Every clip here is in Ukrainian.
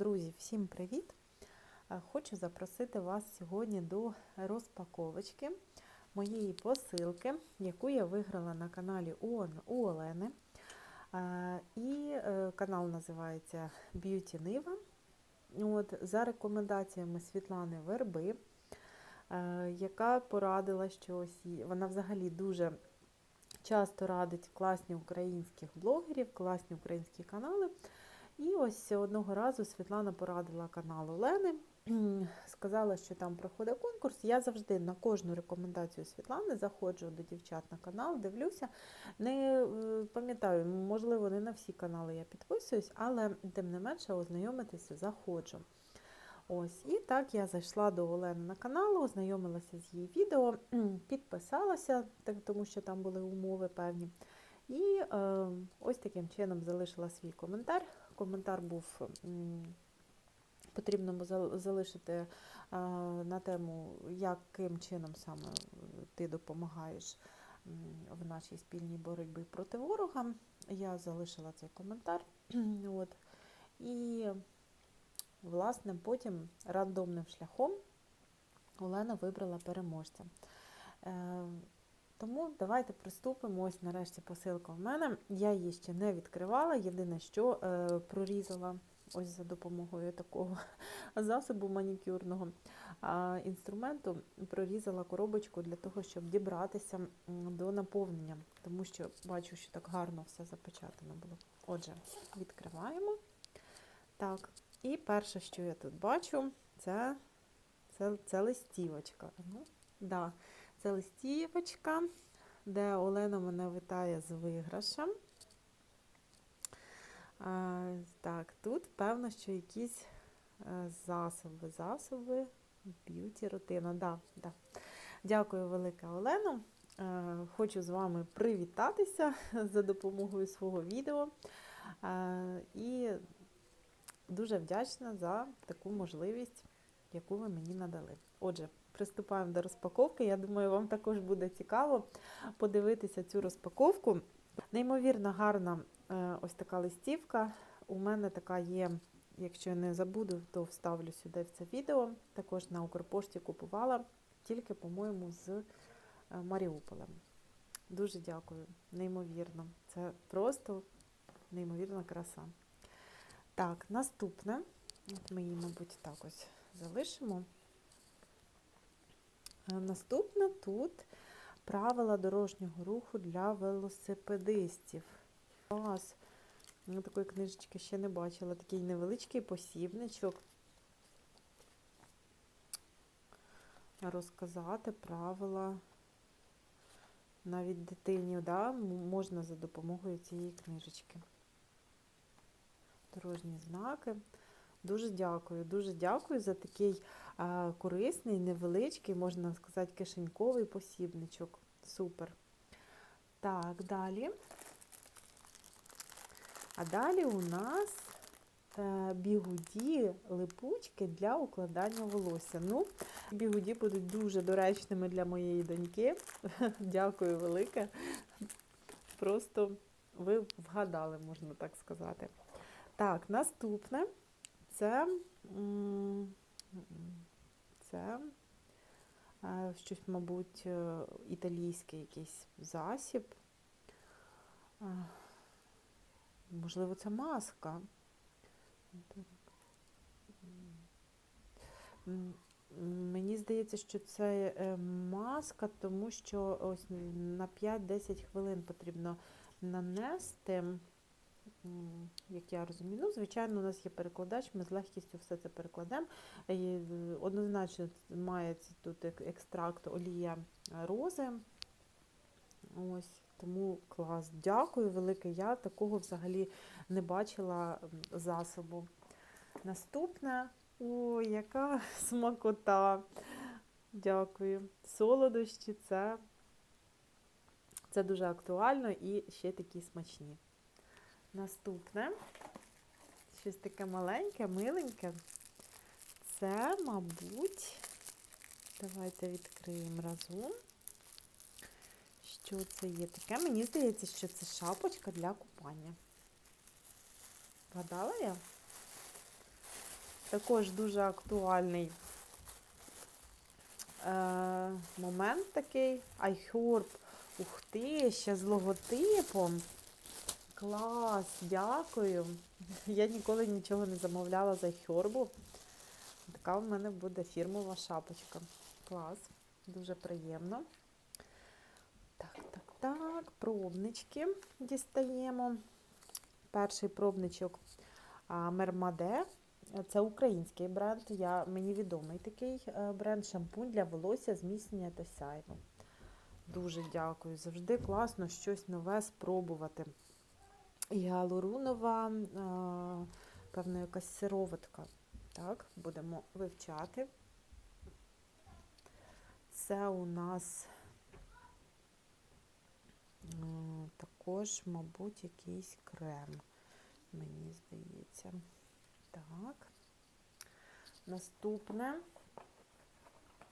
Друзі, всім привіт! Е, Хочу запросити вас сьогодні до розпаковочки моєї посилки, яку я виграла на каналі у Олени. Е, І е, канал називається Beauty Niva. От, За рекомендаціями Світлани Верби, яка порадила, що ось вона взагалі дуже часто радить класні українських блогерів, класні українські канали. І ось одного разу Світлана порадила канал Олени, сказала, що там проходить конкурс. Я завжди на кожну рекомендацію Світлани заходжу до дівчат на канал, дивлюся. Не е, пам'ятаю, можливо, не на всі канали я підписуюсь, але тим не менше ознайомитися заходжу. Ось, і так я зайшла до Олени на канал, ознайомилася з її відео, підписалася, тому що там були умови певні. І е, ось таким чином залишила свій коментар. Коментар був потрібно залишити е, на тему, яким чином саме ти допомагаєш в нашій спільній боротьбі проти ворога. Я залишила цей коментар. От. І, власне, потім рандомним шляхом Олена вибрала переможця. Е, тому давайте приступимо. Ось нарешті посилка в мене. Я її ще не відкривала. Єдине, що е, прорізала ось за допомогою такого засобу манікюрного а, інструменту, прорізала коробочку для того, щоб дібратися до наповнення, тому що бачу, що так гарно все запечатано було. Отже, відкриваємо. Так, і перше, що я тут бачу, це, це, це листівочка. Ну, да. Це листівочка, де Олена мене вітає з виграшем. Так, тут певно, що якісь е, засоби, засоби, б'юті рутина. Да, да. Дякую, велика Олено. Е, Хочу з вами привітатися за допомогою свого відео. Е, І дуже вдячна за таку можливість, яку ви мені надали. Отже, приступаємо до розпаковки. Я думаю, вам також буде цікаво подивитися цю розпаковку. Неймовірно гарна е, ось така листівка. У мене така є, якщо я не забуду, то вставлю сюди в це відео. Також на Укрпошті купувала, тільки, по-моєму, з е, Маріуполем. Дуже дякую, неймовірно. Це просто неймовірна краса. Так, наступне. От ми її, мабуть, так ось залишимо. Е, Наступне тут правила дорожнього руху для велосипедистів. Клас. Я такої книжечки ще не бачила. Такий невеличкий посібничок. Розказати правила навіть дитині, да? можна за допомогою цієї книжечки. Дорожні знаки. Дуже дякую, дуже дякую за такий а, корисний, невеличкий, можна сказати, кишеньковий посібничок. Супер. Так, далі. А далі у нас е, бігуді липучки для укладання волосся. Ну, бігуді будуть дуже доречними для моєї доньки. Дякую велике. Просто ви вгадали, можна так сказати. Так, наступне це, це е, щось, мабуть, е, італійський якийсь засіб. Е, Можливо, це маска. Мені здається, що це маска, тому що ось на 5-10 хвилин потрібно нанести, як я розумію. Ну, звичайно, у нас є перекладач, ми з легкістю все це перекладемо. І, е, Однозначно має тут екстракт олія рози. Ось, тому клас. Дякую велике. Я такого взагалі не бачила засобу. Наступне. Ой, яка смакота. Дякую. Солодощі це, це дуже актуально і ще такі смачні. Наступне. Щось таке маленьке, миленьке. Це, мабуть, давайте відкриємо разом. Що це є таке? Мені здається, що це шапочка для купання. Вгадала я? Також дуже актуальний е, момент такий. iHerb. Ух ти, ще з логотипом. Клас, дякую. Я ніколи нічого не замовляла за iHerb. Така в мене буде фірмова шапочка. Клас, дуже приємно. Так, так, так, пробнички дістаємо. Перший пробничок Мермаде. Це український бренд. Я, мені відомий такий е, бренд шампунь для волосся, зміцнення та сяйво. Дуже дякую. Завжди класно щось нове спробувати. І певно, якась сироватка. Так, будемо вивчати. Це у нас також, мабуть, якийсь крем, мені здається. Так. Наступне.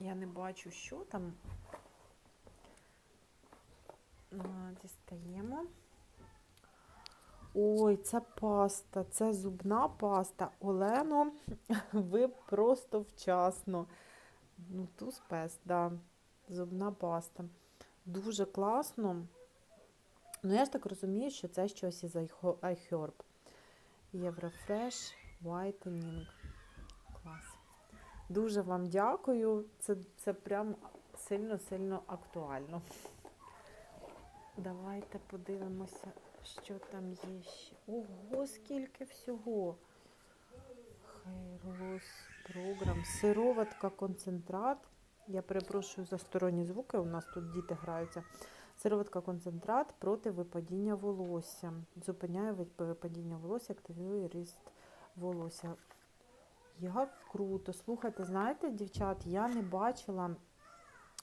Я не бачу, що там. Дістаємо. Ой, це паста, це зубна паста. Олено, ви просто вчасно. Ну, ту спес, да. Зубна паста. Дуже класно. Ну, я ж так розумію, що це щось із iHerb. Єврофреш Whitening. Клас. Дуже вам дякую. Це, це прям сильно-сильно актуально. Давайте подивимося, що там є ще. Ого, скільки всього. Хайрос програм. Сироватка концентрат. Я перепрошую за сторонні звуки, у нас тут діти граються. Сироватка концентрат проти випадіння волосся. Зупиняє випадіння волосся, активує ріст волосся. Як круто. Слухайте, знаєте, дівчат, я не бачила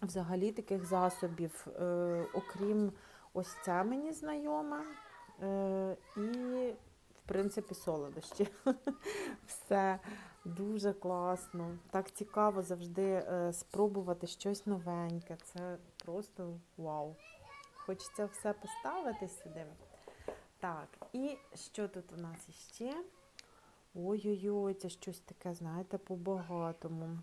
взагалі таких засобів, е, окрім ось це мені знайоме. Е, і, в принципі, солодощі. Все дуже класно. Так цікаво завжди е, спробувати щось новеньке. Це просто вау. Хочеться все поставити сюди. Так, і що тут у нас іще? Ой-ой-ой, це щось таке, знаєте, по-багатому.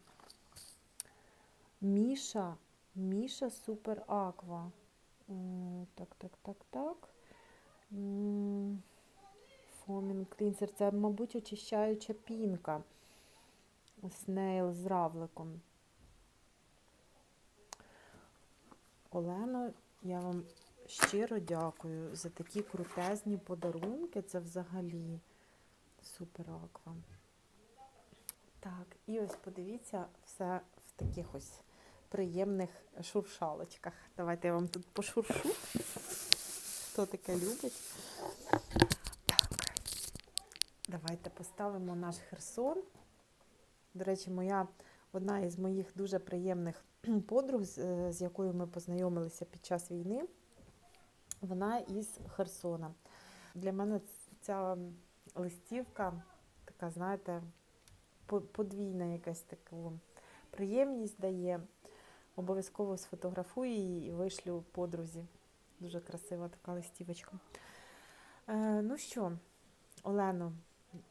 Міша, Міша Супер Аква. Так, так, так, так. Фомін клінсер. Це, мабуть, очищаюча пінка. Снейл з равликом. Олено, я вам щиро дякую за такі крутезні подарунки. Це взагалі супер аква. Так, і ось подивіться все в таких ось приємних шуршалочках. Давайте я вам тут пошуршу. Хто таке любить? Так, давайте поставимо наш Херсон. До речі, моя одна із моїх дуже приємних подруг, з, е, якою ми познайомилися під час війни, вона із Херсона. Для мене ця листівка така, знаєте, подвійна якась таку приємність дає. Обов'язково сфотографую її і вишлю подрузі. Дуже красива така листівочка. Е, ну що, Олено,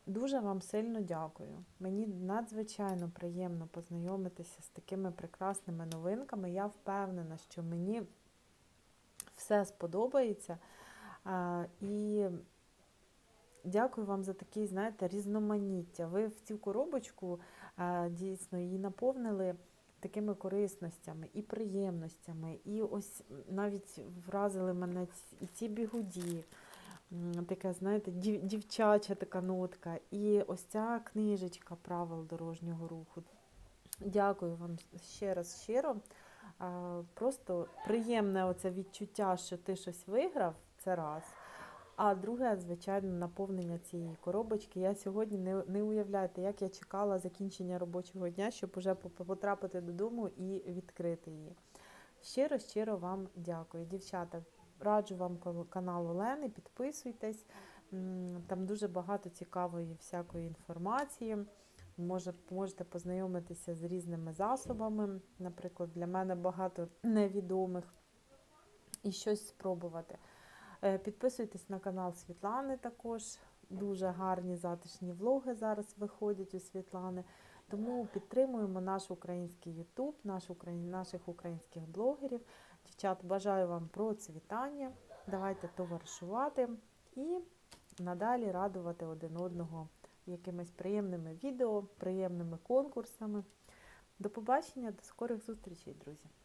дуже вам сильно дякую. Мені надзвичайно приємно познайомитися з такими прекрасними новинками. Я впевнена, що мені все сподобається. Е, і дякую вам за такий, знаєте, різноманіття. Ви в цю коробочку е, дійсно її наповнили такими корисностями і приємностями. І ось навіть вразили мене і ці бігуді. М, Така, знаєте, дів- дівчача така нотка. І ось ця книжечка правил дорожнього руху. Дякую вам ще раз щиро. Просто приємне оце відчуття, що ти щось виграв, це раз. А друге, звичайно, наповнення цієї коробочки. Я сьогодні не, не уявляєте, як я чекала закінчення робочого дня, щоб уже потрапити додому і відкрити її. Щиро, щиро вам дякую. Дівчата, раджу вам канал Олени, підписуйтесь. Там дуже багато цікавої всякої інформації. Може, можете познайомитися з різними засобами. Наприклад, для мене багато невідомих і щось спробувати. Е, Підписуйтесь на канал Світлани також. дуже гарні затишні влоги зараз виходять у Світлани. Тому підтримуємо наш український Ютуб, наш україн... наших українських блогерів. Дівчат, бажаю вам процвітання. Давайте товаришувати і надалі радувати один одного якимись приємними відео, приємними конкурсами. До побачення, до скорих зустрічей, друзі!